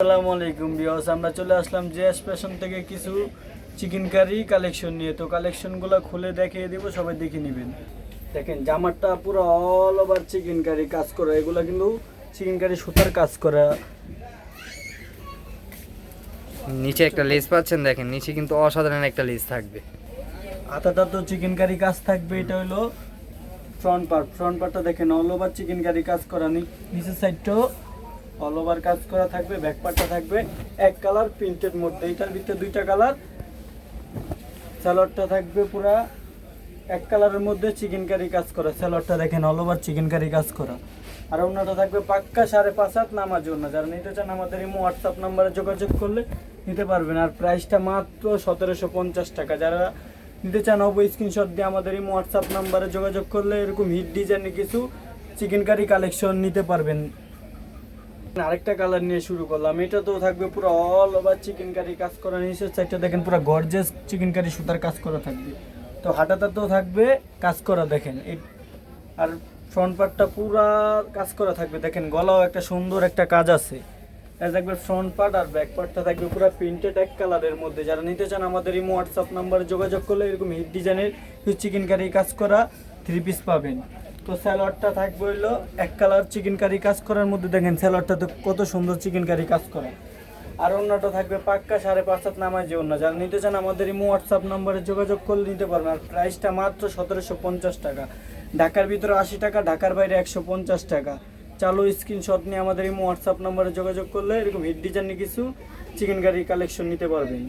আসসালামু আলাইকুম বিয়স আমরা চলে আসলাম জেএস ফ্যাশন থেকে কিছু চিকেন কারি কালেকশন নিয়ে। তো কালেকশনগুলো খুলে দেখিয়ে দিব সবাই দেখে নেবেন। দেখেন জামারটা পুরো অল ওভার চিকেন কারি কাজ করা। এগুলো কিন্তু চিকেন কারি সুতার কাজ করা। নিচে একটা লেস পাচ্ছেন দেখেন নিচে কিন্তু অসাধারণ একটা লেস থাকবে। হাতাটা তো চিকেন কারি কাজ থাকবে এটা হলো ফ্রন্ট পার্ট ফ্রন্ট পার্টটা দেখেন অল ওভার চিকেন কারি কাজ করা। নিচের সাইডটাও অল ওভার কাজ করা থাকবে ব্যাক পার্টটা থাকবে, এক কালার প্রিন্টের মধ্যে, এটার ভিতরে দুইটা কালার স্যালাডটা থাকবে পুরা, এক কালারের মধ্যে চিকেন কারি কাজ করা স্যালাডটা দেখেন অল ওভার চিকেন কারি কাজ করা। আর অন্যটা থাকবে পাক্কা সাড়ে পাঁচ হাত নামার জন্য, যারা নিতে চান আমাদের এই হোয়াটসঅ্যাপ নাম্বারে যোগাযোগ করলে নিতে পারবেন। আর প্রাইসটা মাত্র সতেরোশো পঞ্চাশ টাকা। যারা নিতে চান অবশ্যই স্ক্রিনশট দিয়ে আমাদের এই হোয়াটসঅ্যাপ নাম্বারে যোগাযোগ করলে এরকম হিট ডিজাইনের কিছু চিকেন কারি কালেকশন নিতে পারবেন। আরেকটা কালার নিয়ে শুরু করলাম। এটা তো থাকবে পুরো অল ওভার চিকেন কারি কাজ করা নিচের সাইডটা দেখেন পুরো গর্জেস চিকেন কারি সুতার কাজ করা থাকবে। তো হাটাটাতেও থাকবে, কাজ করা দেখেন। আর ফ্রন্ট পার্টটা পুরা কাজ করা থাকবে। দেখেন গলাও একটা সুন্দর একটা কাজ আছে। থাকবে ফ্রন্ট পার্ট আর ব্যাক পার্টটা থাকবে পুরো প্রিন্টেড এক কালারের মধ্যে। যারা নিতে চান আমাদের এই হোয়াটসঅ্যাপ নাম্বারে যোগাযোগ করলে এরকম হিট ডিজাইনের চিকেন কারি কাজ করা থ্রি পিস পাবেন। তো স্যালাডটা থাকবে হইল এক কালার চিকেন কারি কাজ করার মধ্যে দেখেন স্যালাডটা তো কত সুন্দর চিকেন কারি কাজ করা। আর অন্যটা থাকবে পাক্কা সাড়ে পাঁচ হাত নামায় যে অন্য। যারা নিতে চান আমাদের এই হোয়াটসঅ্যাপ নাম্বারে যোগাযোগ করলে নিতে পারবেন। আর প্রাইসটা মাত্র সতেরোশো পঞ্চাশ টাকা। ঢাকার ভিতরে আশি টাকা, ঢাকার বাইরে একশো পঞ্চাশ টাকা। চালু স্ক্রিনশট নিয়ে আমাদের এই হোয়াটসঅ্যাপ নাম্বারে যোগাযোগ করলে এরকম হিট ডিজাইনের কিছু চিকেন কারি কালেকশন নিতে পারবেন।